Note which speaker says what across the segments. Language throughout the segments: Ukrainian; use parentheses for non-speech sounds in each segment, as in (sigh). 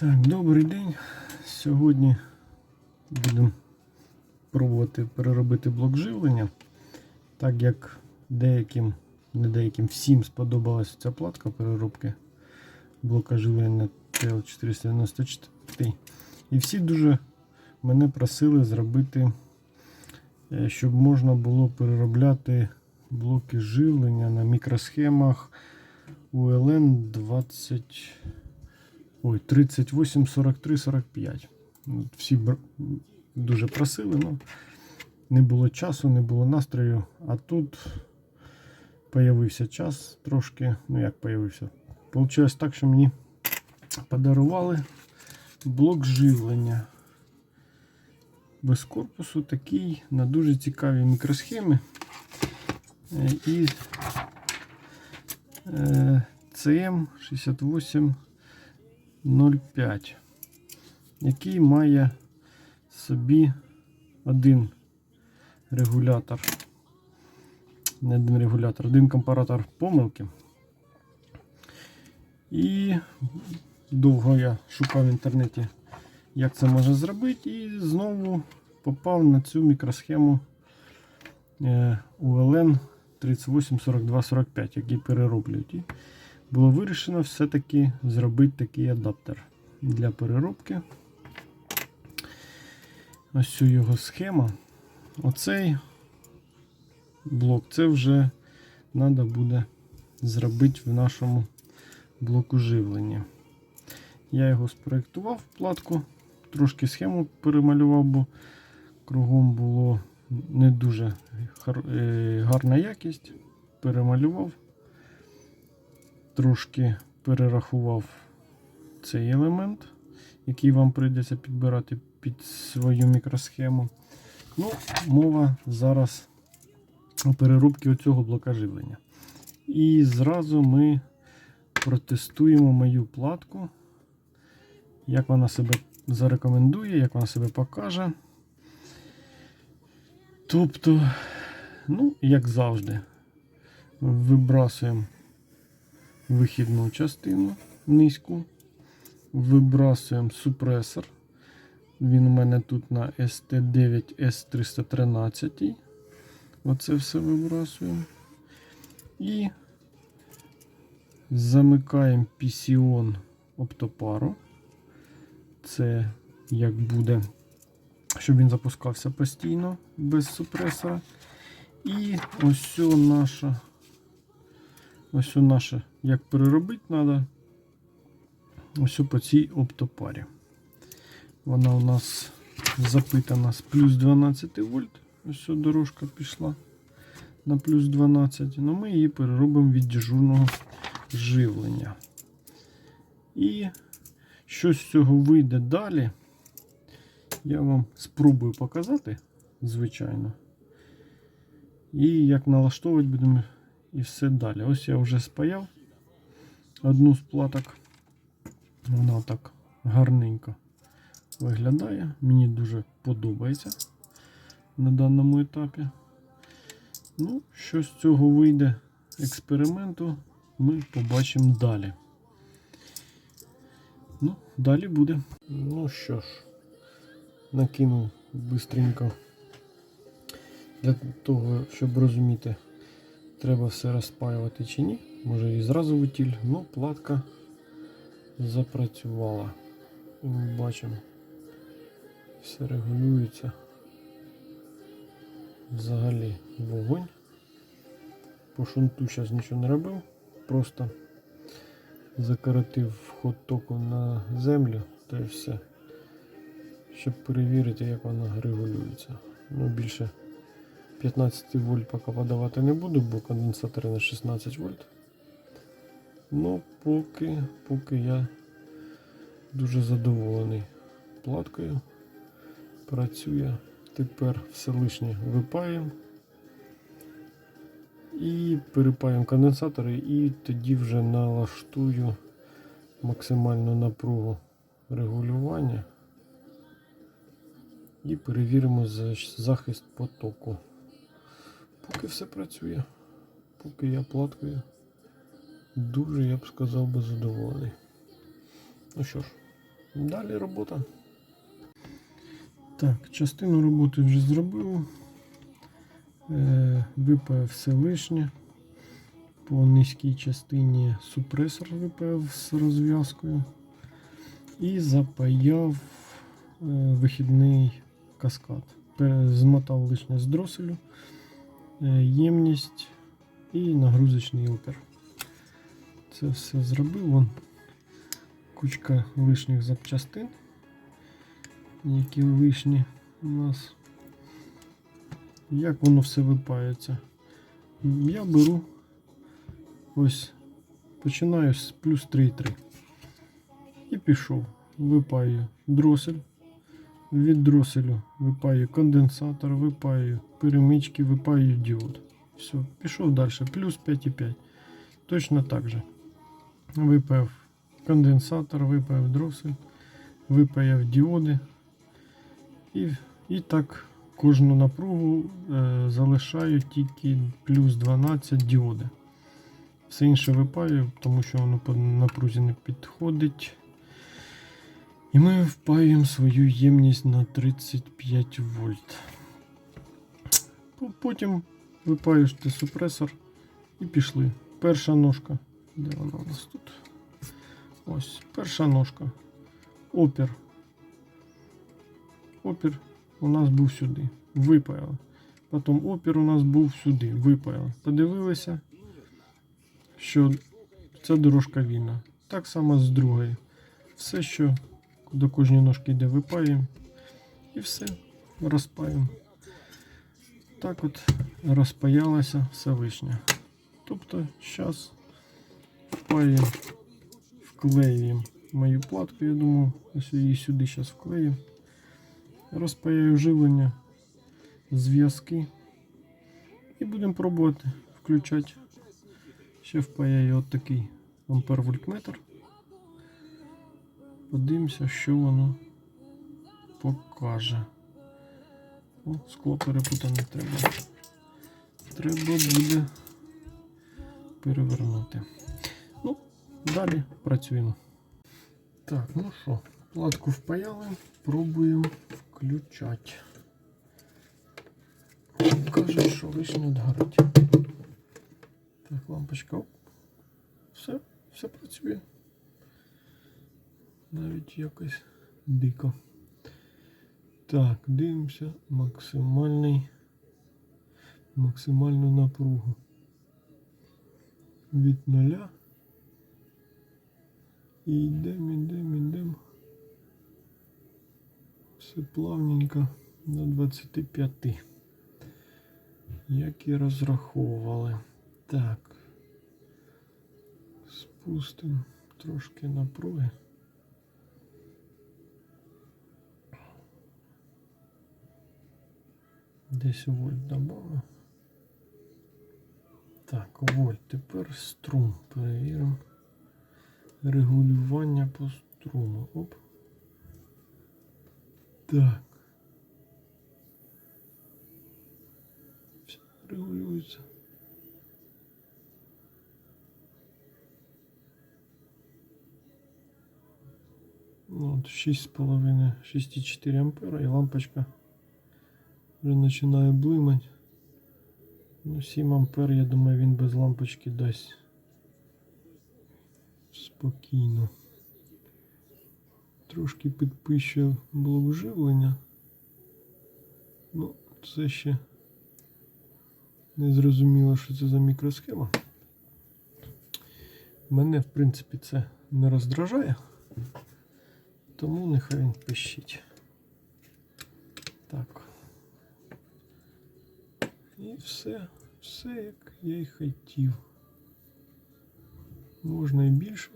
Speaker 1: Так, добрий день. Сьогодні будемо пробувати переробити блок живлення. Так як деяким, не деяким, всім сподобалася ця платка переробки блока живлення TL494. І всі дуже мене просили зробити, е, щоб можна було переробляти блоки живлення на мікросхемах ULN 20. Ой, 38, 43, 45. Ну, Всі дуже просили, але не було часу, не було настрою. А тут появився час трошки. Ну як появився? Получилось так, що мені подарували блок живлення. Без корпусу такий на дуже цікаві мікросхеми. Е, І е, CM 68 0,5, який має собі один регулятор. Не один регулятор, один компаратор помилки. І довго я шукав в інтернеті, як це можна зробити, і знову попав на цю мікросхему ULN 384245, який перероблюють. Було вирішено все-таки зробити такий адаптер для переробки. Ось цю його схема. Оцей блок це вже треба буде зробити в нашому блоку живлення. Я його спроєктував платку, трошки схему перемалював, бо кругом було не дуже е, гарна якість. Перемалював трошки перерахував цей елемент, який вам прийдеться підбирати під свою мікросхему. Ну, мова зараз у переробці оцього блока живлення. І зразу ми протестуємо мою платку, як вона себе зарекомендує, як вона себе покаже. Тобто, ну, як завжди, вибрасуємо вихідну частину низьку. Вибрасуємо супресор. Він у мене тут на ST9 S313. Оце все вибрасуємо. І замикаємо PCON оптопару. Це як буде, щоб він запускався постійно без супресора. І ось наша Ось у наше, як переробити треба. Ось по цій оптопарі. Вона у нас запитана з плюс 12 вольт. Ось дорожка пішла на плюс 12. Ну ми її переробимо від дежурного живлення. І що з цього вийде далі, я вам спробую показати, звичайно. І як налаштовувати будемо і все далі. Ось я вже спаяв одну з платок. Вона так гарненько виглядає. Мені дуже подобається на даному етапі. Ну, що з цього вийде експерименту, ми побачимо далі. Ну, далі буде. Ну що ж, накинув бистренько для того, щоб розуміти треба все розпаювати чи ні. Може і зразу в утіль. Ну, платка запрацювала. І ми бачимо, все регулюється. Взагалі вогонь. По шунту зараз нічого не робив, просто закоротив вход току на землю та і все. Щоб перевірити, як вона регулюється. Ну, більше 15 вольт поки подавати не буду, бо конденсатори на 16 вольт. Ну, поки, поки я дуже задоволений платкою. Працює. Тепер все лишнє випаємо. І перепаємо конденсатори і тоді вже налаштую максимальну напругу регулювання. І перевіримо захист потоку. Поки все працює, поки я платкою, дуже, я б сказав, би задоволений. Ну що ж, Далі робота. Так, частину роботи вже зробив. Е, все лишнє. По низькій частині супресор випаяв з розв'язкою. І запаяв е, вихідний каскад. Змотав лишнє з дроселю, ємність і нагрузочний опір. Це все зробив. Вон кучка лишніх запчастин, які лишні у нас. Як воно все випається? Я беру ось починаю з плюс 3,3 і пішов. Випаю дросель. Від дроселю випаю конденсатор, випаю перемички, випаю діод. Все, пішов далі. Плюс 5,5. Точно так же. Випаяв конденсатор, випаяв дросель, випаяв діоди. І, і так кожну напругу е, залишаю тільки плюс 12 діоди. Все інше випаю, тому що воно по напрузі не підходить. І ми впаюємо свою ємність на 35 вольт. Потім випаюєш ти супресор і пішли. Перша ножка. Де вона у нас тут? Ось, перша ножка. Опір. Опір у нас був сюди. Випаяли. Потім опір у нас був сюди. Випаяли. Подивилися, що ця дорожка вільна. Так само з другої. Все, що до кожної ножки йде, випаюємо. І все, розпаюємо. Так от розпаялося все вишня. Тобто, зараз впаюємо, вклеюємо мою платку, я думаю, ось її сюди зараз вклею. Розпаяю живлення, зв'язки. І будемо пробувати включати. Ще впаяю от такий ампер вольтметр. Подивимося, що воно покаже. О, скло перепутане треба. Треба буде перевернути. Ну, далі працюємо. Так, ну що, платку впаяли, пробуємо включати. Каже, що лишнє догорить. Так, лампочка. Все, все працює. Навіть якось дико. Так, дивимося максимальний, максимальну напругу. Від нуля. І йдемо, йдемо, йдемо. Все плавненько до 25. Як і розраховували. Так. Спустимо трошки напруги. Десь вольт добавив. Так, вольт. Тепер струм. Перевіримо. Регулювання по струму. Оп. Так. Все регулюється. Ну, от 6,5, 6,4 ампера і лампочка вже починає блимати. Ну, 7 ампер, я думаю, він без лампочки дасть спокійно. Трошки підпищує блок живлення. Ну, це ще не зрозуміло, що це за мікросхема. Мене, в принципі, це не роздражає, тому нехай він пищить. Так. І все, все як я й хотів. Можна і більше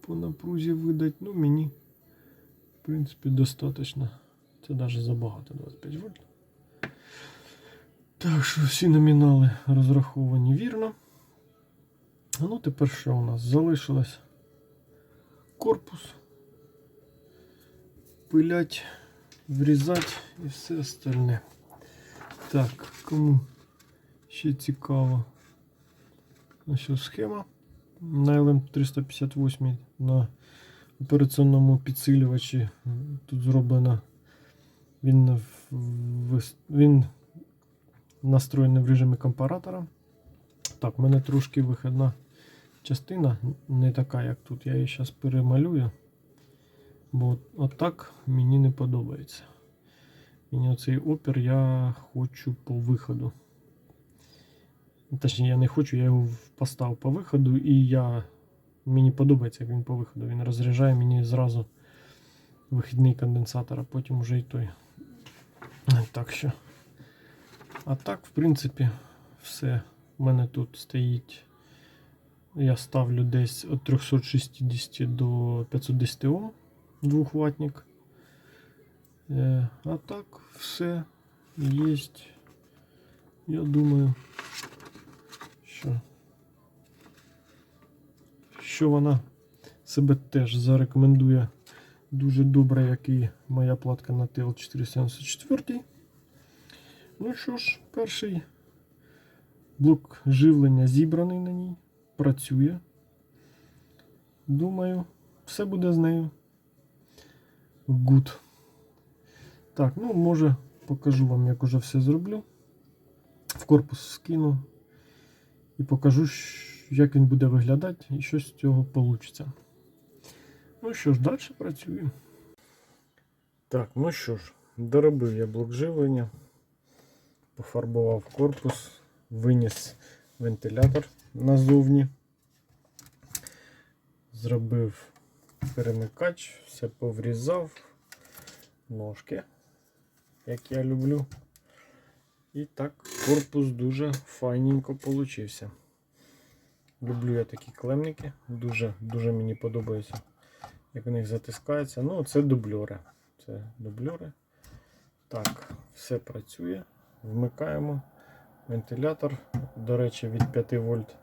Speaker 1: по напрузі видати, ну мені, в принципі, достатньо. Це навіть забагато 25 вольт. Так що всі номінали розраховані вірно. А ну тепер що у нас? Залишилось корпус. Пилять, врізати і все остальне. Так, кому ще цікаво. Ось ось схема на LM358 на операційному підсилювачі. Тут зроблено. Він, він настроєний в режимі компаратора. Так, в мене трошки вихідна частина, не така, як тут. Я її зараз перемалюю. Бо отак мені не подобається. Мені оцей опір я хочу по виходу. Точніше, я не хочу, я його поставив по виходу, і я... мені подобається, як він по виходу. Він розряджає мені зразу вихідний конденсатор, а потім вже і той. Так що. А так, в принципі, все. У мене тут стоїть. Я ставлю десь від 360 до 510 Ом двохватник. Е, а так, все є. Я думаю, що, що вона себе теж зарекомендує дуже добре, як і моя платка на TL474. Ну що ж, перший блок живлення зібраний на ній, працює. Думаю, все буде з нею. Good. Так, ну може покажу вам, як уже все зроблю. В корпус скину і покажу, як він буде виглядати і що з цього вийде. Ну що ж, далі працюю. Так, ну що ж, доробив я блок живлення, пофарбував корпус, виніс вентилятор назовні, зробив перемикач, все поврізав, ножки, як я люблю. І так, корпус дуже файненько получився. Люблю я такі клемники, дуже, дуже мені подобається, як в них затискається. Ну, це дубльори. Це дубльори. Так, все працює. Вмикаємо вентилятор. До речі, від 5 вольт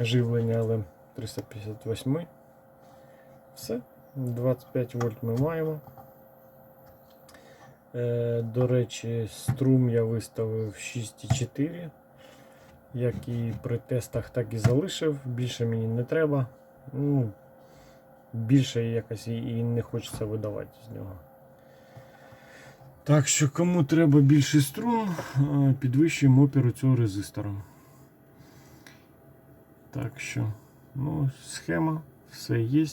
Speaker 1: живлення, але 358. Все, 25 вольт ми маємо. Е, До речі, струм я виставив 6,4. Як і при тестах, так і залишив. Більше мені не треба. Ну, більше якось і не хочеться видавати з нього. Так що, кому треба більший струм, е, підвищуємо опір цього резистора. Так що, ну, схема, все є,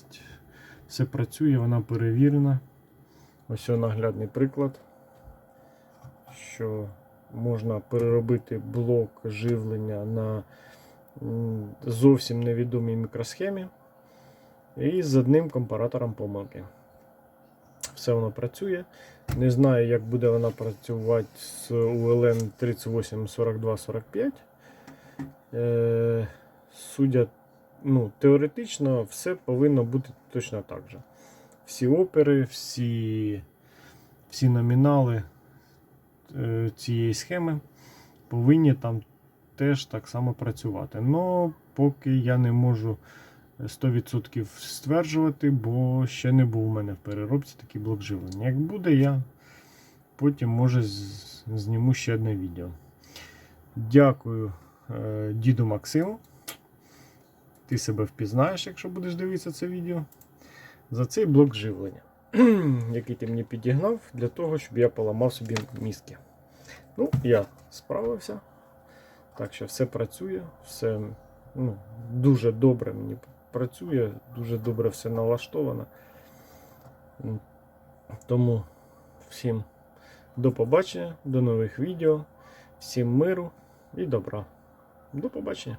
Speaker 1: все працює, вона перевірена. Ось наглядний приклад, що можна переробити блок живлення на зовсім невідомій мікросхемі і з одним компаратором помилки. Все воно працює. Не знаю, як буде вона працювати з ULN 384245. Е, судя, ну, теоретично, все повинно бути точно так же. Всі опери, всі, всі номінали цієї схеми повинні там теж так само працювати. Но поки я не можу 100% стверджувати, бо ще не був у мене в переробці такий блок живлення. Як буде, я потім може зніму ще одне відео. Дякую е, діду Максиму. Ти себе впізнаєш, якщо будеш дивитися це відео. За цей блок живлення, (clears throat) який ти мені підігнав для того, щоб я поламав собі мізки. Ну, я справився. Так що все працює, все ну, дуже добре мені працює, дуже добре все налаштовано. Тому всім до побачення, до нових відео, всім миру і добра. До побачення.